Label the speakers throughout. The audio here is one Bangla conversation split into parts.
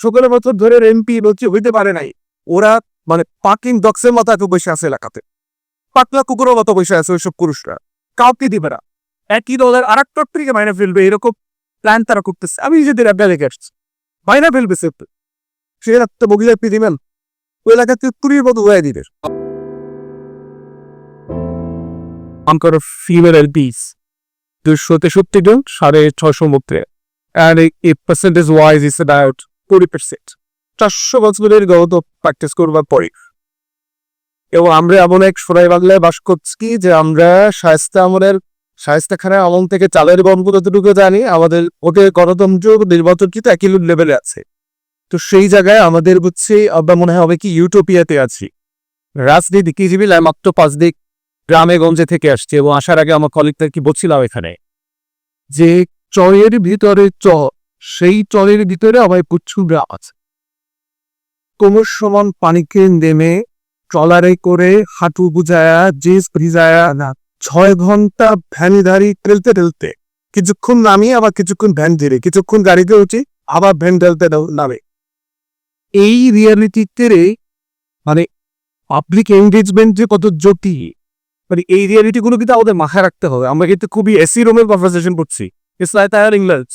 Speaker 1: সতেরো বছর ধরে এমপি হচ্ছে হইতে পারে নাই। ওরা মানে পাকিং ডক্সের মতো এত বসে আছে এলাকাতে। পাতলা কুকুরের মতো বসে আছে ওইসব পুরুষরা। কাউকে দিবে না। একই দলের আর একটা থেকে মাইনে ফেলবে, এরকম প্ল্যান তারা করতেছে। আমি নিজেদের দেখে আসছি। মাইনা ফেলবে সে সে একটা বগিলা দিবেন ওই এলাকাতে তুরির মতো হয়ে দিবে। অঙ্কর ফিমেল এলপিস দুশো তেষট্টি জন, সাড়ে ছশো মধ্যে। অ্যান্ড এই পার্সেন্টেজ ওয়াইজ ইস অ্যাবাউট কুড়ি পার্সেন্ট চারশো বছরের গত প্র্যাকটিস করবার পরে। এবং আমরা এমন এক সোনাই বাংলায় বাস করছি যে আমরা শায়স্তা আমলের শায়স্তা খানের আমল থেকে চালের যতটুকু জানি, আমাদের ওদের গণতন্ত্র নির্বাচন কিন্তু একই লেভেলে আছে। তো সেই জায়গায় আমাদের হচ্ছে আমরা মনে হবে কি ইউটোপিয়াতে আছি। রাজনীতি কি জিবি মাত্র পাঁচ দিক গ্রামে গঞ্জে থেকে আসছে। এবং আসার আগে আমার কলিগটা কি বলছিলাম এখানে যে চরের ভিতরে চ সেই চরের ভিতরে আবার প্রচুর গ্রাম আছে। কোমর সমান পানিকে নেমে ট্রলারে করে হাঁটু বুঝায়া জিস ভিজায়া না, ছয় ঘণ্টা ভ্যান ধারি ঠেলতে ঠেলতে, কিছুক্ষণ নামিয়ে আবার কিছুক্ষণ ভ্যান ধীরে, কিছুক্ষণ গাড়িতে উঠি আবার ভ্যান ঠেলতে নামে। এই রিয়ালিটিতে মানে পাবলিক এঙ্গেজমেন্ট যে কত জটিল মানে এই রিয়ালিটি গুলো কিন্তু আমাদের মাথায় রাখতে হবে। আমরা কিন্তু খুবই এসি রুমের কনভারসেশন করছি। Like that in England.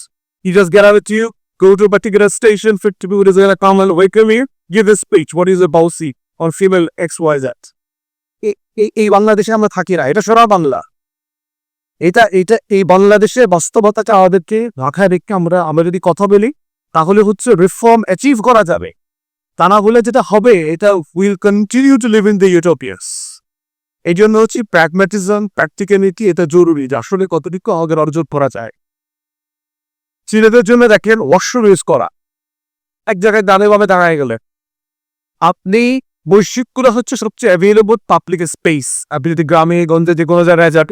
Speaker 1: You just get out with you, go to a particular station, 50 people is gonna come and welcome you, give a speech. What is a policy on female XYZ? এই- বাংলাদেশে আমরা থাকি না এটা সরা বাংলা এটা এটা এই বাংলাদেশে বাস্তবতাটা আমাদেরকে মাথায় রেখে আমরা আমরা যদি কথা বলি তাহলে হচ্ছে রিফর্ম অ্যাচিভ করা যাবে তা না হলে যেটা হবে এটা will continue to live in the utopias এই জন্য হচ্ছে প্র্যাগম্যাটিজম প্র্যাকটিক্যালিটি এটা জরুরি যে আসলে কতটুকু আমাদের অর্জন করা যায় ছেলেদের জন্য দেখেন ওয়াশরুম ইউজ করা। এক জায়গায় দাঁড়িয়ে ভাবে দাঁড়ায় গেলে। আপনি বৈশ্বিকগুলো হচ্ছে সবচেয়ে অ্যাভেলেবল পাবলিক স্পেস আপনি যদি গ্রামে, গঞ্জে যে কোনো জায়গায় যান,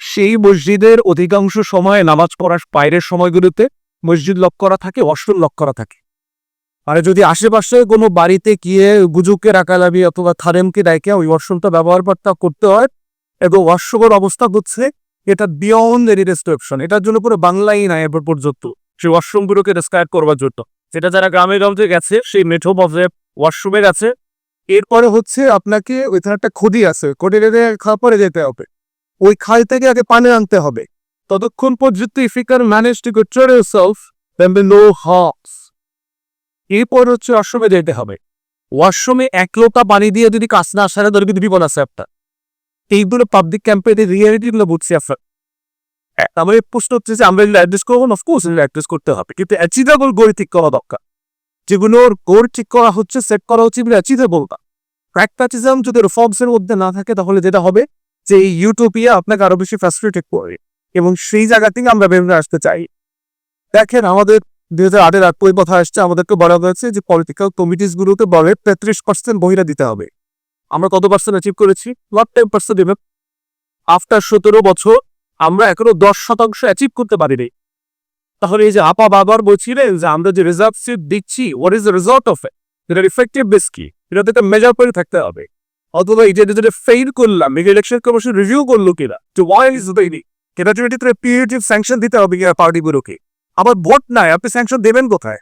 Speaker 1: সেই মসজিদের অধিকাংশ সময় নামাজ পড়ার বাইরের সময়গুলোতে মসজিদ লক করা থাকে ওয়াশরুম লক করা থাকে। আর যদি আশেপাশে কোনো বাড়িতে গিয়ে গুজুকে রাখালাবি অথবা থারেমকে ডাইকে ওই ওয়াশরুমটা ব্যবহার করতে হয়, এবং ওয়াশরুমের অবস্থা হচ্ছে, এটা বিয়ন্ড এনি রেস্ট্রিকশন এটার জন্য পুরো বাংলাই নাই এবার পর্যন্ত। সেই ওয়াশরুমগুলোকে ডিসক্রাইব করবার জন্য। যেটা যারা গ্রামে গঞ্জে গেছে, সেই মেঠো বসে ওয়াশরুমে গেছে। এরপরে হচ্ছে আপনাকে ওইখানে একটা খুদি আছে খুদি খাওয়া পরে যেতে হবে। ওই খাল থেকে আগে পানি আনতে হবে। ততক্ষণ পর্যন্ত if you can manage to control yourself then be no harms এরপর হচ্ছে ওয়াশরুমে যেতে হবে। ওয়াশরুমে এক লোটা পানি দিয়ে যদি কাজ না আসারে ধরে বিপদ আছে একটা এইগুলো পাবলিক ক্যাম্পের রিয়ালিটি গুলো বুঝছি আপনার। আমার প্রশ্ন হচ্ছে যে আমরা যদি অ্যাড্রেস করব অফকোর্স অ্যাড্রেস করতে হবে। কিন্তু অ্যাচিভেবল গোল ঠিক করা দরকার। যেগুলোর গোল ঠিক করা হচ্ছে সেট করা হচ্ছে এগুলো অ্যাচিভেবল না। প্র্যাকপ্যাটিজম যদি রিফর্মস এর মধ্যে না থাকে, তাহলে যেটা হবে যে এই ইউটোপিয়া আপনাকে আরও বেশি ফ্যাসিলিটেট করবে এবং সেই জায়গা থেকে আমরা বেরোনে আসতে চাই। দেখেন, আমাদের দুই হাজার আটের আট কথা আসছে, আমাদেরকে বলা হয়েছে যে পলিটিক্যাল কমিটিস গুলোতে বলে তেত্রিশ পার্সেন্ট বহিরা দিতে হবে। আমরা কত পার্সেন্ট অ্যাচিভ করেছি? নট টেন পার্সেন্ট আফটার সতেরো বছর আমরা এখনও দশ শতাংশ অ্যাচিভ করতে পারিনি। তাহলে এই যে আপা বাবার বলছিলেন যে আমরা যে রেজাল্ট সিট দিচ্ছি what is the result of এটার ইফেক্টিভ বেস কি? এটাতে একটা মেজার করে থাকতে হবে। অথবা এটা ফেইল করলাম ইলেকশন কমিশন রিভিউ করল কিনা, যে ওয়াই ইজ স্যাংশন দিতে হবে কিনা পার্টিগুলোকে আবার ভোট নাই, আপনি স্যাংশন দেবেন কোথায়?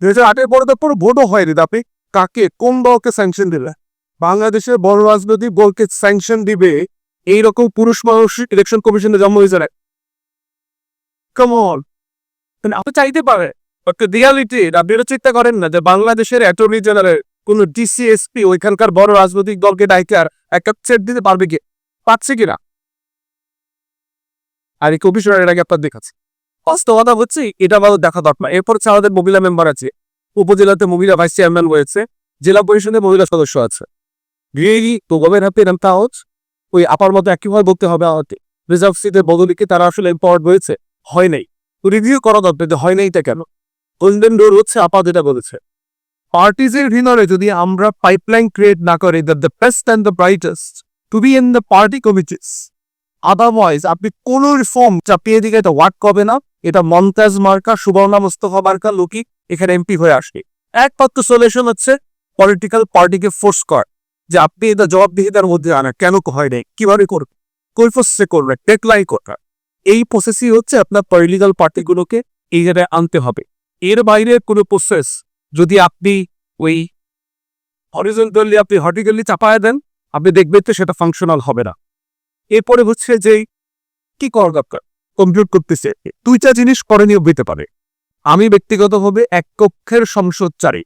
Speaker 1: দুই হাজার আটের পরে তো পুরো ভোটও হয়নি আপনি কাকে, কোন দলকে স্যাংশন দিলে বাংলাদেশের বড় রাজনৈতিক দলকে স্যাংশন দিবে এইরকম পুরুষ মানুষ ইলেকশন কমিশনে জন্ম হয়েছে না কমল আপনি চাইতে পারে রিয়ালিটি আপনি এটা চিন্তা করেন না যে বাংলাদেশের অ্যাটর্নি জেনারেল কোন ডিসিএসপি ওইখানকার বড় রাজনৈতিক দলকে ডাইকার সেট দিতে পারবে কি? পাচ্ছে কিনা আর এই কমিশনার আপনার দেখাচ্ছে। বাস্তবতা হচ্ছে এটা আমাদের দেখা দরকার। এরপর আমাদের মহিলা মেম্বার আছে। উপজেলাতে মহিলা ভাইস চেয়ারম্যান রয়েছে। জেলা পরিষদে মহিলা সদস্য আছে। তো হচ্ছে ওই আপার মতো একইভাবে বলতে হবে আমাকে রিজার্ভ সিটের বদলিকে তারা আসলে এম্পাওয়ার্ড হয়েছে হয় নাই। রিভিউ করা দরকার যে হয় নাইটা কেন? গোল্ডেন ডোর হচ্ছে আপা যেটা বলেছে। পার্টিজের ভিতরে যদি আমরা পাইপলাইন ক্রিয়েট না করি the the best and the brightest to be in the party committees otherwise আপনি কোন রিফর্ম চাপিয়ে দিকে এটা ওয়ার্ক করবে না। এটা মমতাজ মার্কা, সুবর্ণা মুস্তফা মার্কা লোকি এখানে এমপি হয়ে আসবে। একমাত্র সলিউশন হচ্ছে পলিটিক্যাল পার্টিকে ফোর্স কর। যে আপনি এটা জবাবদিহিতার মধ্যে আনা, কেন হয় নাই? কীভাবে করবে? প্রসেসে করবে টেকলাই করবে এই প্রসেসই হচ্ছে আপনার পলিটিক্যাল পার্টিগুলোকে এই জায়গায় আনতে হবে। এর বাইরে কোনো প্রসেস যদি আপনি ওই হরিজন্টালি আপনি হর্টিক্যালি চাপায় দেন, আপনি দেখবেন তো সেটা ফাংশনাল হবে না। এরপরে হচ্ছে যে কি করা দরকার? কম্পিউট করতেছে। দুইটা জিনিস করণীয় হইতে পারে। আমি ব্যক্তিগতভাবে এক কক্ষের সংসদচারী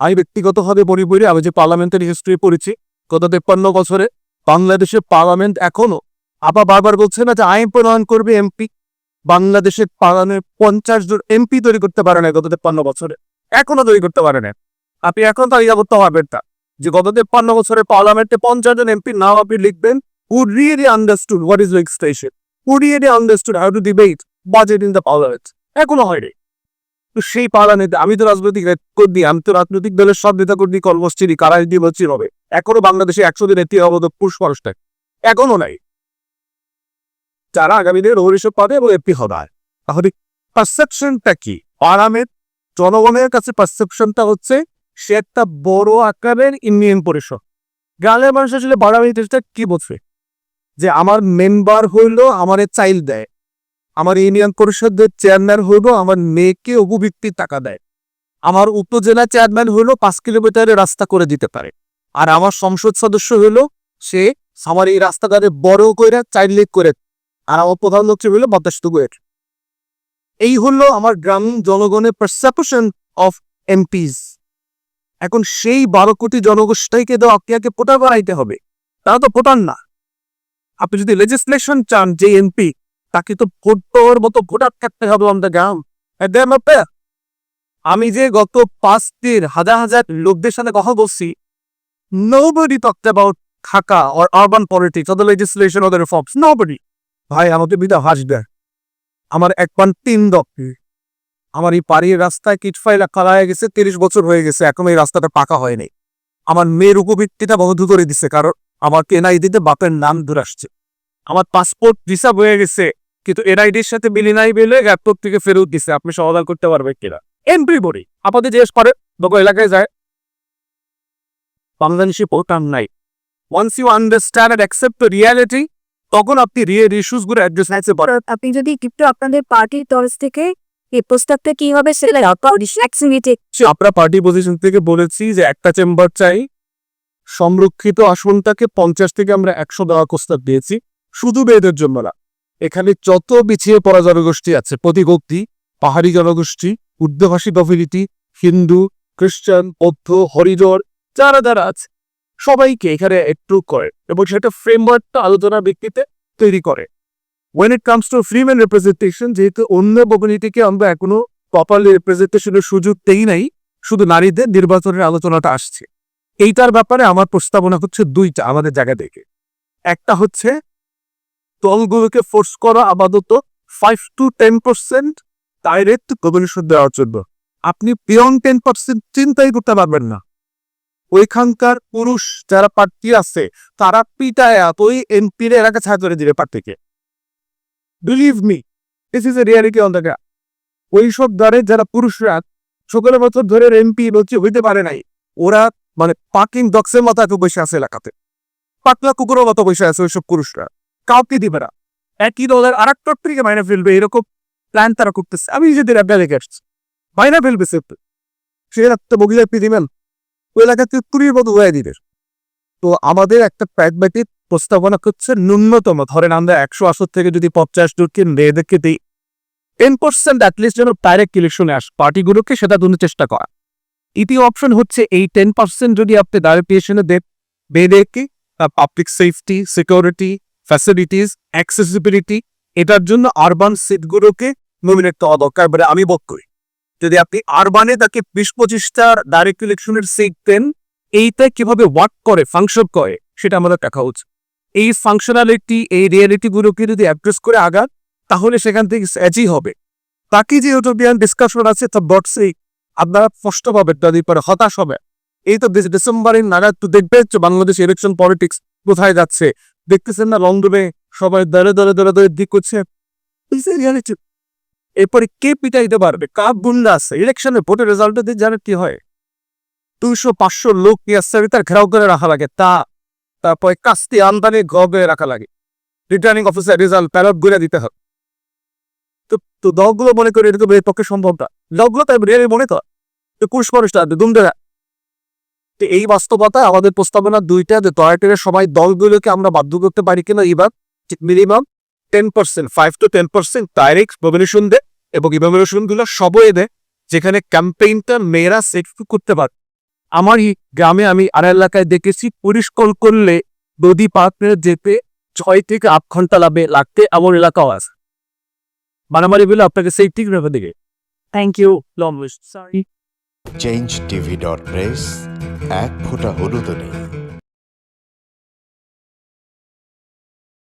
Speaker 1: আমি ব্যক্তিগতভাবে বলি বলি আমি যে পার্লামেন্টের হিস্ট্রি পড়েছি গত তেপ্পান্ন বছরে বাংলাদেশের পার্লামেন্ট এখনও আবার বারবার বলছে না যে আইন প্রণয়ন করবে এমপি। বাংলাদেশের পার্লামেন্ট পঞ্চাশ জন এমপি তৈরি করতে পারে না গত তেপ্পান্ন বছরে। এখনও তৈরি করতে পারে না আপনি এখন তালিকা করতে পারবেন তা। যে গত তেপ্পান্ন বছরে পার্লামেন্টে পঞ্চাশ জন এমপি নাও আপনি লিখবেন who really understood what is legislation, who really understood how to debate budget in the parliament. এখনও হয়নি। তো সেই পার্লামেন্টে আমি তো রাজনৈতিক কর্মী আমি তো রাজনৈতিক দলের সব নেতা কর্মী কর্মশ্রী কারা নির্বাচী হবে? এখনও বাংলাদেশে একশো দিন এটি অবদক পুরুষ মানুষটা এখনও নাই। যারা আগামী দিনে ভবিষ্যৎ পাবে এবং এমপি হবে। তাহলে পারসেপশনটা কি? পার্লামেন্ট জনগণের কাছে পারসেপশনটা হচ্ছে, সে একটা বড় আকারের ইউনিয়ন পরিষদ। গ্রামের মানুষ আসলে পার্লামেন্টটা কি বলছে? যে আমার মেম্বার হইল, আমার চাইল্ড দেয়। আমার ইউনিয়ন পরিষদের চেয়ারম্যান হইল আমার মেয়েকে অভিবৃত্তির টাকা দেয়। আমার উপজেলা চেয়ারম্যান হইল পাঁচ কিলোমিটারের রাস্তা করে দিতে পারে। আর আমার সংসদ সদস্য হইল সে আমার এই রাস্তাটারে বড় করে চাইল্ড লিগ করে আর আমার প্রধানমন্ত্রী হইল বদাস্ত করে এই হলো আমার গ্রামীণ জনগণের পারসেপশন অফ এমপিস এখন সেই বারো কোটি জনগোষ্ঠীকে তো আপনাকে পোটা বাড়াইতে হবে। তারা তো পোটান না। আপনি যদি লেজিসলেশন চান যে এমপি তাকে তো ভোট দেওয়ার মতো ভোটার থাকতে হবে দ্য গ্রাউন্ড আমি যে গত পাঁচ দিন হাজার হাজার লোকদের সাথে কথা বলছি nobody about Dhaka or urban politics or the legislation or the reforms nobody ভাই, আমাকে বিদা হাসবে আমার এক পান তিন দপ্তর আমার এই বাড়ির রাস্তায় কিটফাইল করা হয়ে গেছে, তিরিশ বছর হয়ে গেছে, এখন এই রাস্তাটা পাকা হয়নি। আমার মেয়ের উপবৃত্তিটা বন্ধ করে দিছে, কারণ আমার এনআই দিতে বাপের নাম দূর আসছে। আমার পাসপোর্ট রিসার্ভ হয়ে গেছে কিন্তু এনআইডির সাথে মিলি নাই বেলে এয়ারপোর্ট থেকে ফেরত দিছে। আপনি সমাধান করতে পারবেন কিনা? বডি আপনাদের জিজ্ঞেস করে লোক এলাকায় যায়। বাংলাদেশি পোর্টাম নাই। Once you understand and accept the reality তখন আপনি রিয়েল ইস্যুসগুলো অ্যাড্রেস নিতে পারেন।
Speaker 2: আপনি যদি একটু আপনাদের পার্টির তরফ থেকে এই প্রস্তাবটা কি হবে সেটা
Speaker 1: আমরা পার্টি পজিশন থেকে বলেছি যে একটা চেম্বার চাই। সংরক্ষিত আসনটাকে পঞ্চাশ থেকে আমরা একশো দেওয়া প্রস্তাব দিয়েছি। শুধু মেয়েদের জন্য না এখানে যত পিছিয়ে পড়া জনগোষ্ঠী আছে, প্রতিগোক্তি, পাহাড়ি জনগোষ্ঠী, উর্দুভাষী কমিউনিটি হিন্দু, খ্রিস্টান, বৌদ্ধ, হরিজর, যারা যারা আছে, সবাইকে এখানে একটু করে এবং সেটা ফ্রেমওয়ার্কটা আলোচনার ভিত্তিতে তৈরি করে। When it comes to free man representation যেহেতু অন্য কমিউনিটিকে আমরা এখনও প্রপারলি রিপ্রেজেন্টেশনের সুযোগ দেই নাই, শুধু নারীদের নির্বাচনের আলোচনাটা আসছে। এইটার ব্যাপারে আমার প্রস্তাবনা হচ্ছে দুইটা আমাদের জায়গা থেকে। একটা হচ্ছে দলগুলোকে ফোর্স করা আপাতত five to ten percent direct commission দেওয়ার জন্য। আপনি পিয়ন টেন পার্সেন্ট চিন্তাই করতে পারবেন না। ওইখানকার পুরুষ যারা প্রার্থী আছে, তারা পিটায় ওই এমপির এলাকা ছাড় করে দিবে প্রার্থীকে। Believe me this is a reality on the ওই সব দ্বারে যারা পুরুষরা, সকলের বছর ধরে এমপি হচ্ছে হইতে পারে নাই। ওরা মানে পাকিং ডক্সের মতো এত বসে আছে এলাকাতে। পাতলা কুকুরের মতো বসে আছে ওইসব পুরুষরা। কাউকে দিবে না। একই দলের আর এক থেকে মাইনে ফেলবে, এরকম প্ল্যান তারা করতেছে। আমি নিজেদের একটা দেখে আসছি। মাইনা ফেলবে সে সে একটা বগিলা দিবেন ওই এলাকাতে কুড়ির মতো হয়ে দিবে। তো আমাদের একটা প্র্যাগম্যাটিক প্রস্তাবনা হচ্ছে ন্যূনতম। ধরেন আমরা একশো আসর থেকে যদি পঞ্চাশ জনকে, মেয়েদেরকে দিই টেন পার্সেন্ট অ্যাটলিস্ট যেন ডাইরেক্ট ইলেকশনে আস। পার্টিগুলোকে সেটা দুটো চেষ্টা করা। ইতি অপশন হচ্ছে এই টেন পার্সেন্ট যদি আপনি ডাইরেক্ট ইলেকশনে দেন, মেয়েদেরকে public safety security facilities accessibility এটার জন্য আরবান সিটগুলোকে নমিনেট দেওয়া দরকার বলে আমি বোধ করি। যদি আপনি আরবানে তাকে বিশ পঁচিশটা ডাইরেক্ট ইলেকশনের সিট দেন, এইটা কীভাবে ওয়ার্ক করে ফাংশন করে, সেটা আমাদের দেখা উচিত। এই ফাংশনালিটি এই রিয়েলিটিগুলোকে যদি অ্যাড্রেস করে আগান, তাহলে সেখান থেকে অ্যাচই হবে। বাকি যে ইউটোপিয়ান ডিসকাশন আছে, তা বটসেই আপনারা কষ্ট পাবেন তাদের পরে হতাশ হবে এই তো ডিসেম্বরের নাগাদ তো দেখবে বাংলাদেশ ইলেকশন পলিটিক্স কোথায় যাচ্ছে দেখতেছেন না লন্ডনে সবাই দলে দলে দলে দলে দিক করছে. এরপরে কে পিটাইতে পারবে? কাপ গুন্ডা আছে? ইলেকশনে ভোটের রেজাল্ট দিয়ে জানে কি হয়। দুইশো পাঁচশো লোক নিয়ে আসছে তার ঘেরাও করে রাখা লাগে। তা, তারপরে কাস্তি আমদানি গবে রাখা লাগে। রিটার্নিং অফিসার রেজাল্ট প্যারট গুলে দিতে হবে। তো তো দলগুলো মনে করে এটা তো পক্ষে সম্ভব না। দলগুলো তাই রিয়েলি মনে তো পুরুষ মানুষটা দুম দেয় তো এই বাস্তবতা আমাদের প্রস্তাবনা দুইটা যে টয়লেটের সবাই দলগুলোকে আমরা বাধ্য করতে পারি কিনা এবার minimum ten percent five to ten percent direct evaluation দেয় এবং ইভালুয়েশনগুলো সবই দেয় যেখানে ক্যাম্পেইনটা মেয়েরা সেট করতে পারে। আমার গ্রামে আমি আর এলাকায় দেখেছি পরিষ্কার করলে নদী পাত্রে যেতে ছয় থেকে আট ঘণ্টা লাগবে লাগতে এমন এলাকাও আছে। মারামারি বলে আপনাকে সেই ঠিক রেখে দিকে thank you long sorry
Speaker 3: change TV dot press এক ফোঁটা হলুদ নেই।